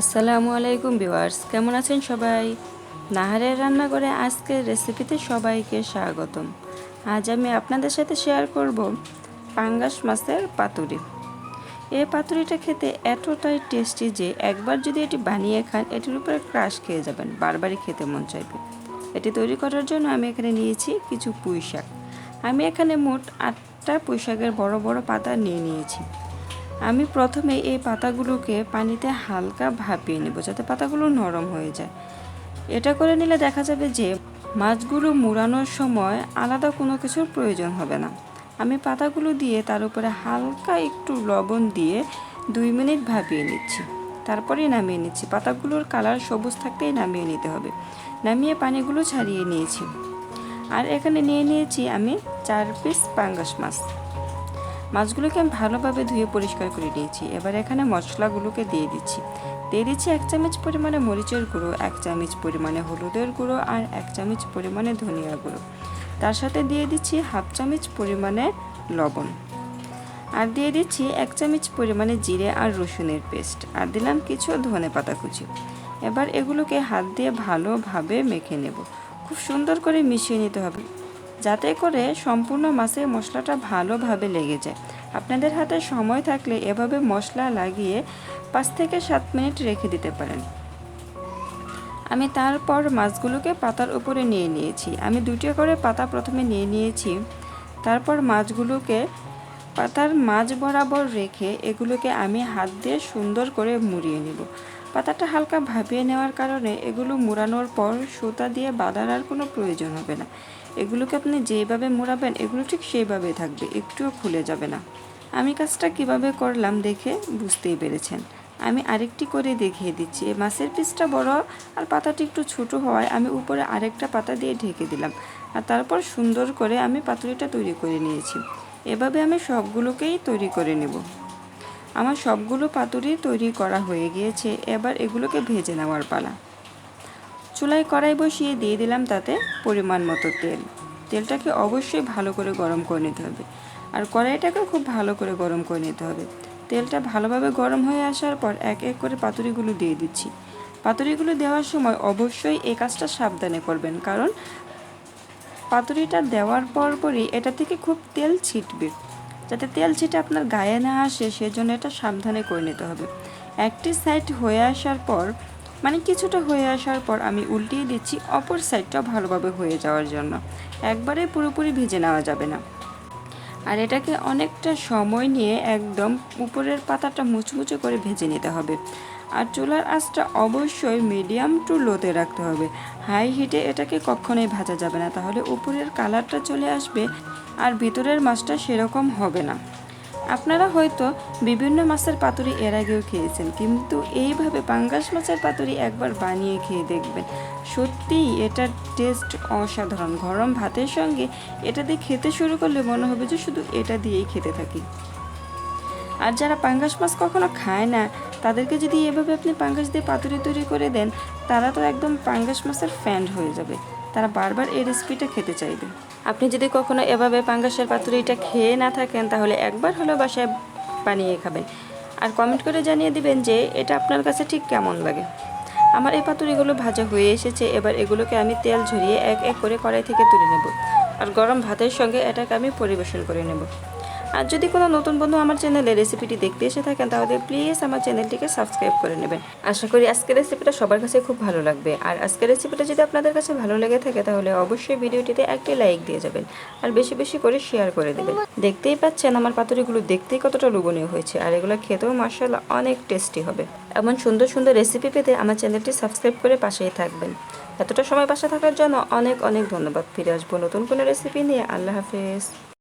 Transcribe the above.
আসসালামু আলাইকুম ভিউয়ার্স, কেমন আছেন সবাই? নাহারের রান্নাঘরে আজকের রেসিপিতে সবাইকে স্বাগতম। আজ আমি আপনাদের সাথে শেয়ার করব পাঙ্গাস মাছের পাতুরি। এই পাতুরিটা খেতে এতটাই টেস্টি যে একবার যদি এটি বানিয়ে খান, এটির উপরে ক্রাশ খেয়ে যাবেন, বারবারই খেতে মন চাইবে। এটি তৈরি করার জন্য আমি এখানে নিয়েছি কিছু পুঁই শাক আমি এখানে মোট আটটা পুঁই শাকের বড় বড় পাতা নিয়ে নিয়েছি। আমি প্রথমে এই পাতাগুলোকে পানিতে হালকা ভাপিয়ে নেব যাতে পাতাগুলো নরম হয়ে যায়। এটা করে নিলে দেখা যাবে যে মাছগুলো মুড়ানোর সময় আলাদা কোনো কিছুর প্রয়োজন হবে না। আমি পাতাগুলো দিয়ে তার উপরে হালকা একটু লবণ দিয়ে দুই মিনিট ভাপিয়ে নিচ্ছি। তারপরেই নামিয়ে নিচ্ছি। পাতাগুলোর কালার সবুজ থাকতেই নামিয়ে নিতে হবে। নামিয়ে পানিগুলো ছাড়িয়ে নিয়েছি। আর এখানে নিয়ে নিয়েছি আমি চার পিস পাঙ্গাস মাছ। মাছগুলোকে আমি ভালোভাবে ধুয়ে পরিষ্কার করে নিয়েছি। এবার এখানে মশলাগুলোকে দিয়ে দিচ্ছি। দিয়ে দিচ্ছি এক চামচ পরিমাণে মরিচের গুঁড়ো, এক চামচ পরিমাণে হলুদের গুঁড়ো আর এক চামচ পরিমাণে ধনিয়া গুঁড়ো। তার সাথে দিয়ে দিচ্ছি হাফ চামচ পরিমাণে লবণ। আর দিয়ে দিচ্ছি এক চামচ পরিমাণে জিরে আর রসুনের পেস্ট। আর দিলাম কিছু ধনে পাতা কুচি। এবার এগুলোকে হাত দিয়ে ভালোভাবে মেখে নেব। খুব সুন্দর করে মিশিয়ে নিতে হবে। যাতে করে সম্পূর্ণ মাছের মশলাটা ভালোভাবে লেগে যায়। আপনাদের হাতে সময় থাকলে এভাবে মশলা লাগিয়ে পাঁচ থেকে সাত মিনিট রেখে দিতে পারেন। আমি তারপর মাছগুলোকে পাতার উপরে নিয়ে নিয়েছি। আমি দুটো করে পাতা প্রথমে নিয়ে নিয়েছি। তারপর মাছগুলোকে পাতার মাছ বরাবর রেখে এগুলোকে আমি হাত দিয়ে সুন্দর করে মুড়িয়ে নেব। পাতাটা হালকা ভাপিয়ে নেওয়ার কারণে এগুলো মুড়ানোর পর সুতা দিয়ে বাঁধার আর কোনো প্রয়োজন হবে না। এগুলোকে আপনি যেভাবে মোড়াবেন, এগুলো ঠিক সেইভাবে থাকবে, একটুও খুলে যাবে না। আমি কাজটা কীভাবে করলাম দেখে বুঝতেই পেরেছেন। আমি আরেকটি করে দেখিয়ে দিচ্ছি। মাছের পিসটা বড় আর পাতাটি একটু ছোট হওয়ায় আমি উপরে আরেকটা পাতা দিয়ে ঢেকে দিলাম আর তারপর সুন্দর করে আমি পাতুরিটা তৈরি করে নিয়েছি। এভাবে আমি সবগুলোকেই তৈরি করে নেব। আমার সবগুলো পাতুরি তৈরি করা হয়ে গিয়েছে, এবার এগুলোকে ভেজে নেওয়ার পালা। চুলায় কড়াই বসিয়ে দিয়ে দিলাম তাতে পরিমাণ মতো তেল। তেলটাকে অবশ্যই ভালো করে গরম করে নিতে হবে। আর কড়াইটাকেও খুব ভালো করে গরম করে নিতে হবে। তেলটা ভালোভাবে গরম হয়ে আসার পর এক এক করে পাতুরিগুলো দিয়ে দিচ্ছি। পাতুরিগুলো দেওয়ার সময় অবশ্যই এই কাজটা সাবধানে করবেন, কারণ পাতুরিটা দেওয়ার পরপরই এটা থেকে খুব তেল ছিটবে। যাতে তেল ছিটে আপনার গায়ে না আসে, সেজন্য এটা সাবধানে করে নিতে হবে। একটি সাইড হয়ে আসার পর মানে কিছুটা হয়ে আসার পর আমি উল্টিয়ে দিচ্ছি, অপর সাইডটা ভালোভাবে হয়ে যাওয়ার জন্য। একবারে পুরোপুরি ভেজে নেওয়া যাবে না। আর এটাকে অনেকটা সময় নিয়ে একদম উপরের পাতাটা মুচমুচে করে ভেজে নিতে হবে। আর চুলার আঁচটা অবশ্যই মিডিয়াম টু লোতে রাখতে হবে। হাই হিটে এটাকে কখনোই ভাজা যাবে না। তাহলে উপরের কালারটা চলে আসবে আর ভিতরের মাছটা সেরকম হবে না। আপনারা হয়তো বিভিন্ন মাছের পাতুরি এর আগেও খেয়েছেন, কিন্তু এইভাবে পাঙ্গাস মাছের পাতুরি একবার বানিয়ে খেয়ে দেখবেন। সত্যিই এটার টেস্ট অসাধারণ। গরম ভাতের সঙ্গে এটা দিয়ে খেতে শুরু করলে মনে হবে যে শুধু এটা দিয়েই খেতে থাকি। আর যারা পাঙ্গাস মাছ কখনো খায় না, তাদেরকে যদি এভাবে আপনি পাঙ্গাস দিয়ে পাতুরি তৈরি করে দেন, তারা তো একদম পাঙ্গাস মাছের ফ্যান হয়ে যাবে। তারা বারবার এই রেসিপিটা খেতে চাইবে। আপনি যদি কখনো এভাবে পাঙ্গাসের পাতুরিটা খেয়ে না থাকেন, তাহলে একবার হলেও বাসায় বানিয়ে খাবেন। আর কমেন্ট করে জানিয়ে দিবেন যে, এটা আপনার কাছে ঠিক কেমন লাগে? আমার এই পাতুরিগুলো ভাজা হয়ে এসেছে, এবার এগুলোকে আমি তেল ঝরিয়ে এক এক করে কড়াই থেকে তুলে নেব। আর গরম ভাতের সঙ্গে এটাকে আমি পরিবেশন করে নেব। আর যদি কোনো নতুন বন্ধু আমার চ্যানেলে রেসিপিটি দেখতে এসে থাকেন, তাহলে প্লিজ আমার চ্যানেলটিকে সাবস্ক্রাইব করে নেবেন। আশা করি আজকের রেসিপিটা সবার কাছে খুব ভালো লাগবে। আর আজকের রেসিপিটা যদি আপনাদের কাছে ভালো লেগে থাকে, তাহলে অবশ্যই ভিডিওটিতে একটি লাইক দিয়ে যাবেন আর বেশি বেশি করে শেয়ার করে দেবেন। দেখতেই পাচ্ছেন আমার পাতুরিগুলো দেখতেই কতটা লোভনীয় হয়েছে আর এগুলো খেতেও মার্শাল্লাহ অনেক টেস্টি হবে। এমন সুন্দর সুন্দর রেসিপি পেতে আমার চ্যানেলটি সাবস্ক্রাইব করে পাশেই থাকবেন। এতটা সময় পাশে থাকার জন্য অনেক অনেক ধন্যবাদ। ফিরে আসব নতুন কোনো রেসিপি নিয়ে। আল্লাহ হাফেজ।